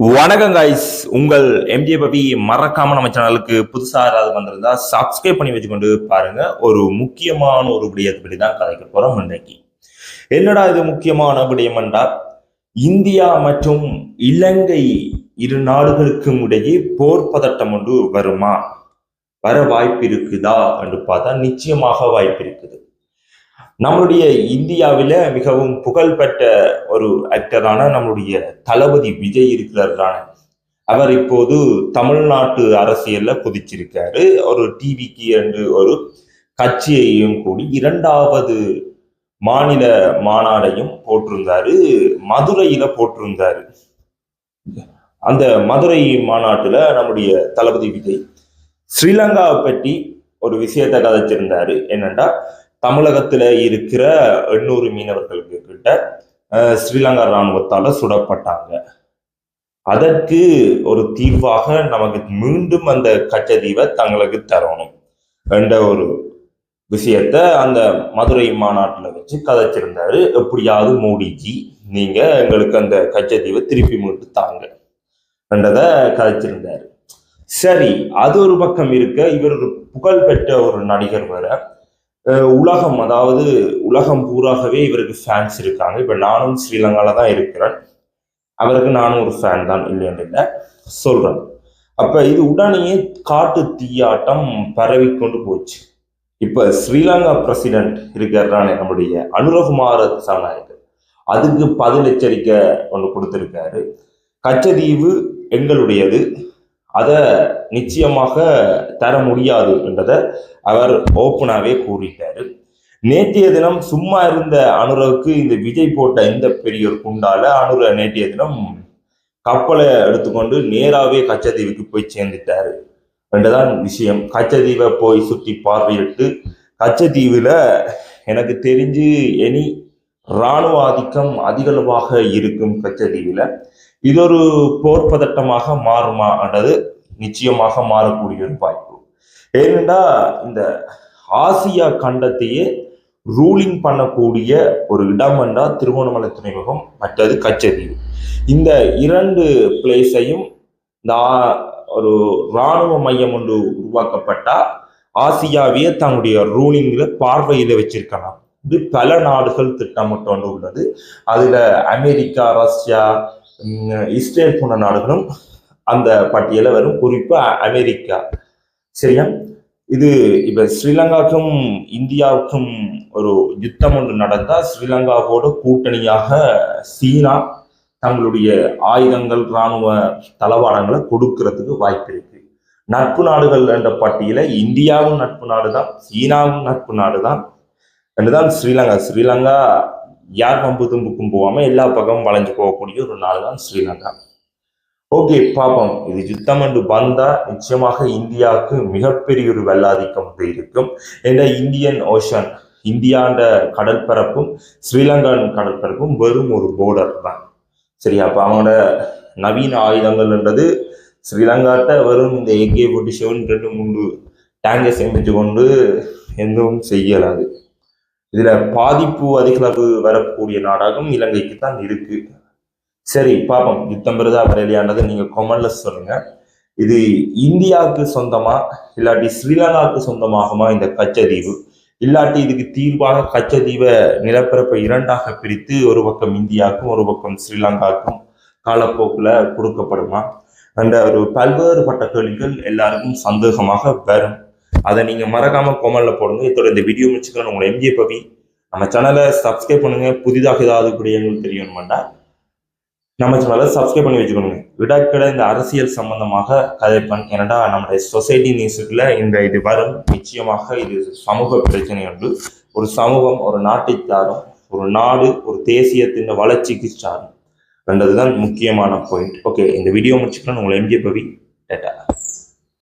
வணக்கம் காய்ஸ் உங்கள் எம்ஜே பபி மறக்காம நம்ம சேனலுக்கு புதுசா யாராவது வந்திருந்தா சப்ஸ்கிரைப் பண்ணி வச்சுக்கொண்டு பாருங்க. ஒரு முக்கியமான ஒரு விடயத்தை பற்றி தான் கதைக்க போறோம் இன்றைக்கு. என்னடா இது முக்கியமான விடயம் என்றால் இந்தியா மற்றும் இலங்கை இரு நாடுகளுக்கும் இடையே போர் பதட்டம் ஒன்று வருமா? வர வாய்ப்பு இருக்குதா? என்று பார்த்தா நிச்சயமாக வாய்ப்பு இருக்குது நம்மளுடைய இந்தியாவில மிகவும் புகழ்பெற்ற ஒரு ஆக்டரான நம்மளுடைய தளபதி விஜய் இருக்கிறார் அவர் இப்போது தமிழ்நாட்டு அரசியல்ல குதிச்சிருக்காரு. ஒரு டிவிக்கு என்று ஒரு கட்சியையும் கூடி இரண்டாவது மாநில மாநாடையும் போட்டிருந்தாரு. மதுரையில போட்டிருந்தாரு. அந்த மதுரை மாநாட்டுல நம்முடைய தளபதி விஜய் ஸ்ரீலங்காவை பற்றி ஒரு விஷயத்தை கதைச்சிருந்தாரு. என்னன்னா தமிழகத்துல இருக்கிற எண்ணூறு மீனவர்களுக்கு கிட்ட ஸ்ரீலங்கா இராணுவத்தால சுடப்பட்டாங்க. அதற்கு ஒரு தீர்வாக நமக்கு மீண்டும் அந்த கச்சதீவை தங்களுக்கு தரணும் என்ற ஒரு விஷயத்த அந்த மதுரை மாநாட்டில் வச்சு கதைச்சிருந்தாரு. எப்படியாவது மோடிஜி நீங்க எங்களுக்கு அந்த கச்சதீவை திருப்பி மீட்டு தாங்க என்றதை கதைச்சிருந்தாரு. சரி அது ஒரு பக்கம் இருக்க இவர் ஒரு புகழ்பெற்ற ஒரு நடிகர் வர உலகம் அதாவது உலகம் பூராகவே இவருக்கு ஃபேன்ஸ் இருக்காங்க. இப்போ நானும் ஸ்ரீலங்காவில் தான் இருக்கிறேன். அவருக்கு நானும் ஒரு ஃபேன் தான் இல்லைன்னு இல்லை. சொல்கிறேன் அப்போ இது உடனேயே காட்டு தீயாட்டம் பரவி கொண்டு போச்சு. இப்போ ஸ்ரீலங்கா பிரசிடென்ட் இருக்கிறானே நம்முடைய அனுரகுமார சனநாயகர் அதுக்கு பதில் எச்சரிக்கை ஒன்று கொடுத்துருக்காரு. கச்சதீவு எங்களுடையது. அதை நிச்சயமாக தர முடியாது என்றதை அவர் ஓப்பனாகவே கூறிட்டார். நேற்றைய தினம் சும்மா இருந்த அனுரவுக்கு இந்த விஜய் போட்ட இந்த பெரிய ஒரு குண்டால அனுர நேற்றைய தினம் கப்பலை எடுத்துக்கொண்டு நேராகவே கச்சத்தீவுக்கு போய் சேர்ந்துட்டாரு என்றுதான் விஷயம். கச்சத்தீவை போய் சுற்றி பார்வையிட்டு கச்சதீவில் எனக்கு தெரிஞ்சு எனி இராணுவ ஆதிக்கம் அதிகளவாக இருக்கும் கச்சதீவில் இது ஒரு போர் பதட்டமாக மாறுமா என்றது நிச்சயமாக மாறக்கூடிய ஒரு வாய்ப்பு. ஏனென்றா இந்த ஆசியா கண்டத்தையே ரூலிங் பண்ணக்கூடிய ஒரு இடம் என்றால் திருவண்ணாமலை துறைமுகம் மற்றது கச்சதீவு இந்த இரண்டு பிளேஸையும் இந்த ஒரு இராணுவ மையம் ஒன்று உருவாக்கப்பட்டா ஆசியாவையே தங்களுடைய ரூலிங்கில் பார்வையில வச்சிருக்கலாம். இது பல நாடுகள் திட்டமிட்டு உள்ளது அதில் அமெரிக்கா ரஷ்யா இஸ்ரேல் போன்ற நாடுகளும் அந்த பட்டியல வரும் குறிப்பா அமெரிக்கா. சரியா? இது இப்ப ஸ்ரீலங்காவுக்கும் இந்தியாவுக்கும் ஒரு யுத்தம் ஒன்று நடந்தா ஸ்ரீலங்காவோட கூட்டணியாக சீனா தங்களுடைய ஆயுதங்கள் இராணுவ தளவாடங்களை கொடுக்கறதுக்கு வாய்ப்பு இருக்கு. நட்பு நாடுகள் என்ற பட்டியல இந்தியாவும் நட்பு நாடு தான் சீனாவும் நட்பு நாடு தான் என்றுதான் ஸ்ரீலங்கா. ஸ்ரீலங்கா யார் பம்பு தும்புக்கும் போகாமல் எல்லா பக்கமும் வளைஞ்சு போகக்கூடிய ஒரு நாடு தான் ஸ்ரீலங்கா. ஓகே பாப்போம் இது யுத்தம் என்று வந்தால் நிச்சயமாக இந்தியாவுக்கு மிகப்பெரிய ஒரு வெள்ளாதிக்கம் இருக்கும். ஏன்னா இந்தியன் ஓஷன் இந்தியாண்ட கடற்பரப்பும் ஸ்ரீலங்கா கடற்பரப்பும் வெறும் ஒரு போர்டர் தான். சரியா அப்போ அவனோட நவீன ஆயுதங்கள்ன்றது ஸ்ரீலங்காட்ட வெறும் இந்த ஏகே ஃபோர்ட்டி செவன் ரெண்டு மூன்று டேங்கை சேமித்து கொண்டு எதுவும் செய்யலாது. இதுல பாதிப்பு அதிகளவு வரக்கூடிய நாடாகவும் இலங்கைக்கு தான் இருக்கு. சரி பாப்போம். யுத்தம் பெறுதா வரலையானது நீங்க கொமெண்ட்ல சொல்லுங்க. இது இந்தியாவுக்கு சொந்தமா இல்லாட்டி ஸ்ரீலங்காவுக்கு சொந்தமாகுமா இந்த கச்சதீவு இல்லாட்டி இதுக்கு தீர்வாக கச்சதீவை நிலப்பரப்பை இரண்டாக பிரித்து ஒரு பக்கம் இந்தியாவுக்கும் ஒரு பக்கம் ஸ்ரீலங்காவுக்கும் காலப்போக்கில் கொடுக்கப்படுமா? என்ற ஒரு பல்வேறுபட்ட கேள்விகள் எல்லாருக்கும் சந்தேகமாக வரும். அதை நீங்கள் மறக்காமல் கோமலில் போடுங்க. இதோட இந்த வீடியோ முடிச்சுக்கலாம் உங்களை எம்ஜே பவி. நம்ம சேனலை சப்ஸ்கிரைப் பண்ணுங்கள் புதிதாக ஏதாவது விடயங்கள் தெரியணுமாண்டா? நம்ம சேனலை சப்ஸ்கிரைப் பண்ணி வச்சுக்கணுங்க. விடாக்கிட இந்த அரசியல் சம்பந்தமாக கதைப்பன் ஏன்னா நம்முடைய சொசைட்டி நியூஸுக்குள்ள இந்த இது வரும். நிச்சயமாக இது சமூக பிரச்சனை உண்டு. ஒரு சமூகம் ஒரு நாட்டை சாரும் ஒரு நாடு ஒரு தேசியத்தின் வளர்ச்சிக்கு சாரும். என்றதுதான் முக்கியமான பாயிண்ட் ஓகே இந்த வீடியோ முடிச்சுக்கலாம் உங்களை எம்ஜே பவி. டேட்டா.